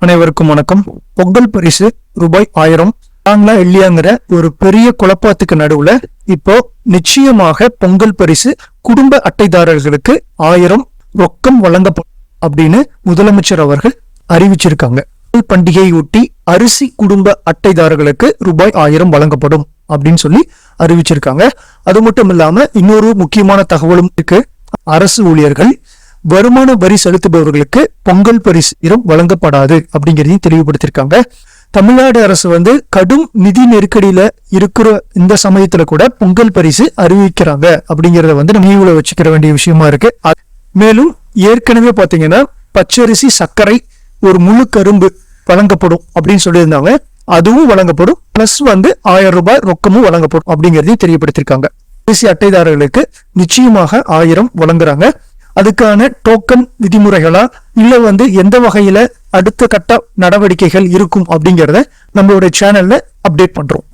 அனைவருக்கும் வணக்கம். பொங்கல் பரிசு ரூபாய் ஆயிரம். நாங்களா இல்லையாங்கிற ஒரு பெரிய குழப்பத்துக்கு நடுவுல இப்போ நிச்சயமாக பொங்கல் பரிசு குடும்ப அட்டைதாரர்களுக்கு ஆயிரம் ரொக்கம் வழங்கப்படும் அப்படின்னு முதலமைச்சர் அவர்கள் அறிவிச்சிருக்காங்க. பொங்கல் பண்டிகையொட்டி அரிசி குடும்ப அட்டைதாரர்களுக்கு ரூபாய் ஆயிரம் வழங்கப்படும் அப்படின்னு சொல்லி அறிவிச்சிருக்காங்க. அது மட்டும் இல்லாம இன்னொரு முக்கியமான தகவலும் இருக்கு. அரசு ஊழியர்கள் வருமான வரி செலுத்துபவர்களுக்கு பொங்கல் பரிசு இடம் வழங்கப்படாது அப்படிங்கிறதையும் தெளிவுபடுத்தியிருக்காங்க. தமிழ்நாடு அரசு வந்து கடும் நிதி நெருக்கடியில இருக்கிற இந்த சமயத்துல கூட பொங்கல் பரிசு அறிவிக்கிறாங்க அப்படிங்கறத வந்து நினைவுல வச்சுக்கிற வேண்டிய விஷயமா இருக்கு. மேலும் ஏற்கனவே பாத்தீங்கன்னா பச்சரிசி சர்க்கரை ஒரு முழு கரும்பு வழங்கப்படும் அப்படின்னு சொல்லியிருந்தாங்க. அதுவும் வழங்கப்படும். பிளஸ் வந்து ஆயிரம் ரூபாய் ரொக்கமும் வழங்கப்படும் அப்படிங்கறதையும் தெரியப்படுத்திருக்காங்க அரிசி அட்டைதாரர்களுக்கு நிச்சயமாக ஆயிரம் வழங்குறாங்க. அதுக்கான டோக்கன் விதிமுறைகளா இல்ல வந்து எந்த வகையில அடுத்த கட்ட நடவடிக்கைகள் இருக்கும் அப்படிங்கறத நம்மளுடைய சேனல்ல அப்டேட் பண்றோம்.